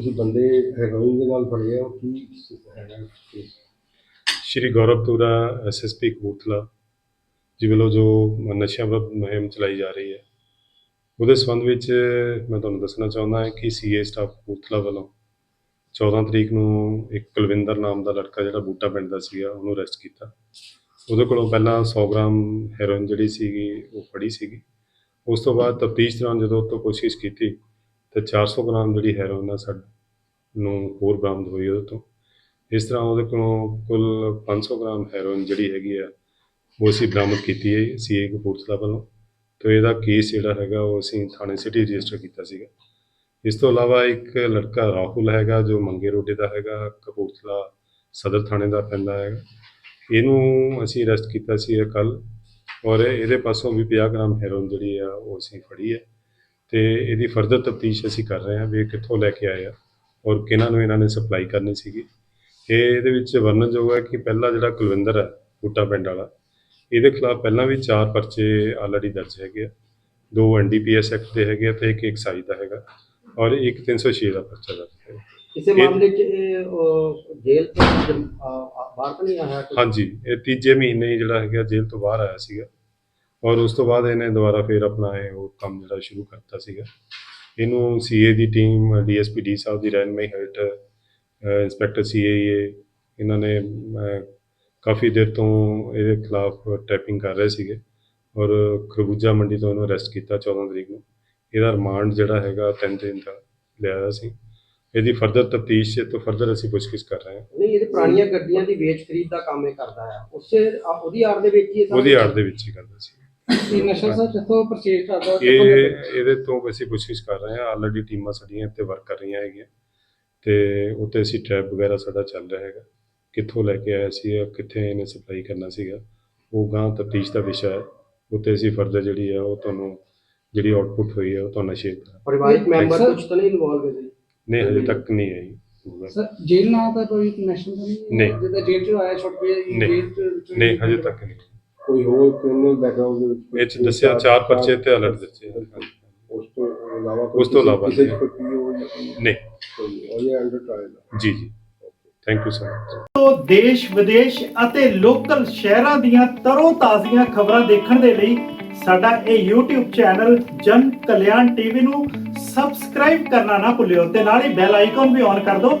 ਤੁਸੀਂ ਬੰਦੇ ਹੈਰੋਇਨ ਦੇ ਨਾਲ ਫੜੇ ਆ, ਉਹ ਕੀ ਹੈਗਾ case? ਸ਼੍ਰੀ ਗੌਰਵ ਤੂਰਾ ਐਸਐਸਪੀ ਕਪੂਰਥਲਾ ਜੀ ਵੱਲੋਂ ਜੋ ਨਸ਼ਿਆਂ ਵਿਰੁੱਧ ਮੁਹਿੰਮ ਚਲਾਈ ਜਾ ਰਹੀ ਹੈ। ਉਹਦੇ ਸੰਬੰਧ ਵਿੱਚ ਮੈਂ ਤੁਹਾਨੂੰ ਦੱਸਣਾ ਚਾਹੁੰਦਾ ਹਾਂ ਕਿ ਸੀਏ ਸਟਾਫ ਕਪੂਰਥਲਾ ਵੱਲੋਂ 14 ਤਰੀਕ ਨੂੰ ਇੱਕ ਕੁਲਵਿੰਦਰ ਨਾਮ ਦਾ ਲੜਕਾ ਜਿਹੜਾ ਬੂਟਾ ਪਿੰਡ ਦਾ ਸੀਗਾ, ਉਹਨੂੰ ਅਰੈਸਟ ਕੀਤਾ। ਉਹਦੇ ਕੋਲੋਂ ਪਹਿਲਾਂ 100 ਗ੍ਰਾਮ ਹੈਰੋਇਨ ਜਿਹੜੀ ਸੀਗੀ, ਉਹ ਫੜੀ ਸੀਗੀ। ਉਸ ਤੋਂ ਬਾਅਦ ਤਫਤੀਸ਼ ਦੌਰਾਨ ਜਦੋਂ ਉਹ ਤੋਂ ਕੋਸ਼ਿਸ਼ ਕੀਤੀ ਤੇ 400 ਗ੍ਰਾਮ ਜਿਹੜੀ ਹੈਰੋਇਨ ਆ ਸਾਡੇ ਨੂੰ ਹੋਰ ਬਰਾਮਦ ਹੋਈ ਉਹਦੇ ਤੋਂ। ਇਸ ਤਰ੍ਹਾਂ ਉਹਦੇ ਕੋਲੋਂ ਕੁੱਲ 500 ਗ੍ਰਾਮ ਹੈਰੋਇਨ ਜਿਹੜੀ ਹੈਗੀ ਆ, ਉਹ ਅਸੀਂ ਬਰਾਮਦ ਕੀਤੀ ਹੈ ਸੀਏ ਕਪੂਰਥਲਾ ਵੱਲੋਂ। ਤੇ ਇਹਦਾ ਕੇਸ ਜਿਹੜਾ ਹੈਗਾ, ਉਹ ਅਸੀਂ ਥਾਣੇ ਸਿਟੀ ਰਜਿਸਟਰ ਕੀਤਾ ਸੀਗਾ। ਇਸ ਤੋਂ ਇਲਾਵਾ ਇੱਕ ਲੜਕਾ ਰਾਹੁਲ ਹੈਗਾ, ਜੋ ਮੰਗੇ ਰੋਡੇ ਦਾ ਹੈਗਾ, ਕਪੂਰਥਲਾ ਸਦਰ ਥਾਣੇ ਦਾ ਪੈਂਦਾ ਹੈਗਾ। ਇਹਨੂੰ ਅਸੀਂ ਅਰੈਸਟ ਕੀਤਾ ਸੀ ਕੱਲ ਔਰ ਇਹਦੇ ਪਾਸੋਂ ਵੀ 50 ਗ੍ਰਾਮ ਹੈਰੋਇਨ ਜਿਹੜੀ ਆ, ਉਹ ਅਸੀਂ ਫੜੀ ਹੈ। ਤੇ ਇਹਦੀ ਫਰਦਰ ਤਫਤੀਸ਼ ਅਸੀਂ ਕਰ ਰਹੇ ਹਾਂ ਵੀ ਇਹ ਕਿੱਥੋਂ ਲੈ ਕੇ ਆਏ ਆ ਔਰ ਕਿਹਨਾਂ ਨੂੰ ਇਹਨਾਂ ਨੇ ਸਪਲਾਈ ਕਰਨੀ ਸੀਗੀ। ਇਹ ਇਹਦੇ ਵਿੱਚ ਵਰਣਨਯੋਗ ਹੈ ਕਿ ਪਹਿਲਾ ਜਿਹੜਾ ਕੁਲਵਿੰਦਰ ਹੈ ਬੂਟਾ ਪਿੰਡ ਵਾਲਾ ਇਹਦੇ ਖਿਲਾਫ ਪਹਿਲਾਂ ਵੀ ਚਾਰ ਪਰਚੇ ਆਲਰੇਡੀ ਦਰਜ ਹੈਗੇ ਆ। ਦੋ ਐਨਡੀਪੀਐਸ ਐਕਟ ਦੇ ਹੈਗੇ ਆ ਤੇ ਇੱਕ ਐਕਸਾਈਜ਼ ਦਾ ਹੈਗਾ ਔਰ ਇੱਕ 306 ਦਾ ਪਰਚਾ ਦਰਜ ਹੈ ਇਹ- ਮਾਮਲੇ 'ਚ ਜੇਲ੍ਹ ਤੋਂ ਬਾਹਰ ਤਾਂ ਨਹੀਂ ਆਇਆ? ਹਾਂਜੀ ਇਹ ਤੀਜੇ ਮਹੀਨੇ ਜਿਹੜਾ ਹੈਗਾ ਜੇਲ੍ਹ ਤੋਂ ਬਾਹਰ ਆਇਆ ਸੀਗਾ। ਔਰ ਉਸ ਤੋਂ ਬਾਅਦ ਇਹਨੇ ਦੁਬਾਰਾ ਫੇਰ ਆਪਣਾ ਇਹ ਉਹ ਕੰਮ ਜਿਹੜਾ ਸ਼ੁਰੂ ਕਰਤਾ ਸੀਗਾ। ਇਹਨੂੰ ਸੀਏ ਦੀ ਟੀਮ ਡੀਐਸਪੀ ਡੀ ਸਾਹਿਬ ਦੀ ਰਹਿਨਮਾਈ ਹੇਠ ਇੰਸਪੈਕਟਰ ਸੀਏਏ ਇਹਨਾਂ ਨੇ ਕਾਫੀ ਦੇਰ ਤੋਂ ਇਹਦੇ ਖਿਲਾਫ ਟੈਪਿੰਗ ਕਰ ਰਹੇ ਸੀਗੇ। ਔਰ ਖਰਬੂਜਾ ਮੰਡੀ ਤੋਂ ਇਹਨੂੰ ਅਰੈਸਟ ਕੀਤਾ 14 ਤਰੀਕ ਨੂੰ। ਇਹਦਾ ਰਿਮਾਂਡ ਜਿਹੜਾ ਹੈਗਾ 3 ਦਿਨ ਦਾ ਲਿਆ ਸੀ। ਇਹਦੀ ਫਰਦਰ ਤਫਤੀਸ਼ ਤੋਂ ਫਰਦਰ ਅਸੀਂ ਪੁੱਛਗਿੱਛ ਕਰ ਰਹੇ ਹਾਂ। ਨਹੀਂ ਇਹਦੇ ਪੁਰਾਣੀਆਂ ਗੱਡੀਆਂ ਦੀ ਵੇਚ ਖਰੀਦ ਦਾ ਕੰਮ ਇਹ ਕਰਦਾ ਆ। ਉਸੇ ਉਹਦੀ ਆੜ ਦੇ ਵਿੱਚ ਹੀ ਉਹਦੀ ਆੜ ਦੇ ਵਿੱਚ ਹੀ ਕਰਦਾ ਸੀ। ਇਹ ਨਸ਼ਾ ਸਰ ਜਿੱਥੋਂ ਪਰਚੇਜ ਕਰਦਾ ਇਹ ਇਹਦੇ ਤੋਂ ਅਸੀਂ ਪੁੱਛਗਿੱਛ ਕਰ ਰਹੇ ਹਾਂ ਆਲਰੇਡੀ ਟੀਮਾਂ ਸਾਡੀਆਂ ਇੱਥੇ ਵਰਕ ਕਰ ਰਹੀਆਂ ਹੈਗੀਆਂ। ਤੇ ਉੱਤੇ ਅਸੀਂ ਟ੍ਰੈਪ ਵਗੈਰਾ ਸਾਡਾ ਚੱਲ ਰਿਹਾ ਹੈਗਾ। ਕਿੱਥੋਂ ਲੈ ਕੇ ਆਇਆ ਸੀ ਕਿੱਥੇ ਇਹਨੇ ਸਪਲਾਈ ਕਰਨਾ ਸੀਗਾ ਉਹ ਗਾਂ ਤਫਤੀਸ਼ ਦਾ ਵਿਸ਼ਾ ਹੈ। ਉੱਤੇ ਅਸੀਂ ਫਰਦਰ ਜਿਹੜੀ ਹੈ ਉਹ ਤੁਹਾਨੂੰ ਜਿਹੜੀ ਆਉਟਪੁੱਟ ਹੋਈ ਹੈ ਉਹ ਤੁਹਾਨੂੰ ਸ਼ੇਅਰ ਕਰਾਂਗੇ। ਪਰਿਵਾਰਿਕ ਮੈਂਬਰ ਕੁਝ ਤਾਂ ਨਹੀਂ ਇਨਵੋਲਵ ਹੈ ਜੀ ਨਹੀਂ ਹਜੇ ਤੱਕ ਨਹੀਂ ਆਈ ਸਰ ਜੇਲ੍ਹ ਨਾਲ ਤਾਂ ਕੋਈ ਕਨੈਕਸ਼ਨ ਤਾਂ ਨਹੀਂ ਨਹੀਂ। ਜਿੱਦਾਂ ਜੇਲ੍ਹ ਚ ਆਇਆ ਛੁੱਟ ਗਿਆ ਨਹੀਂ। ਜੇਲ੍ਹ ਚ ਨਹੀਂ ਹਜੇ ਤੱਕ ਨਹੀਂ। ਕੋਈ ਹੋਰ ਕ੍ਰਿਮੀਨਲ ਬੈਕਗ੍ਰਾਉਂਡ ਦੇ ਵਿੱਚ ਇਹ ਚ ਦੱਸਿਆ ਚਾਰ ਪਰਚੇ ਤੇ ਅਲਰਟ ਦਿੱਤੇ। ਉਸ ਤੋਂ ਇਲਾਵਾ ਉਸ ਤੋਂ ਇਲਾਵਾ ਕਿਸੇ ਨਹੀਂ। ਕੋਈ ਪੀਓ ਜਾਂ ਕੋਈ ਨਹੀਂ। ਕੋਈ ਉਹ ਇਹ ਅੰਡਰ ਟ੍ਰਾਇਲ ਜੀ ਜੀ। ਥੈਂਕ ਯੂ ਸੋ ਮਚ ਤੋਂ ਦੇਸ਼ ਵਿਦੇਸ਼ ਅਤੇ ਲੋਕਲ ਸ਼ਹਿਰਾਂ ਦੀਆਂ ਤਰੋ ਤਾਜ਼ੀਆਂ ਖਬਰਾਂ ਦੇਖਣ ਦੇ ਲਈ ਸਾਡਾ ਇਹ YouTube ਚੈਨਲ ਜਨ ਕਲਿਆਣ ਟੀਵੀ ਨੂੰ ਸਬਸਕ੍ਰਾਈਬ ਕਰਨਾ ਨਾ ਭੁੱਲਿਓ ਤੇ ਨਾਲ ਹੀ ਬੈਲ ਆਈਕਨ ਵੀ ਔਨ ਕਰ ਦਿਓ।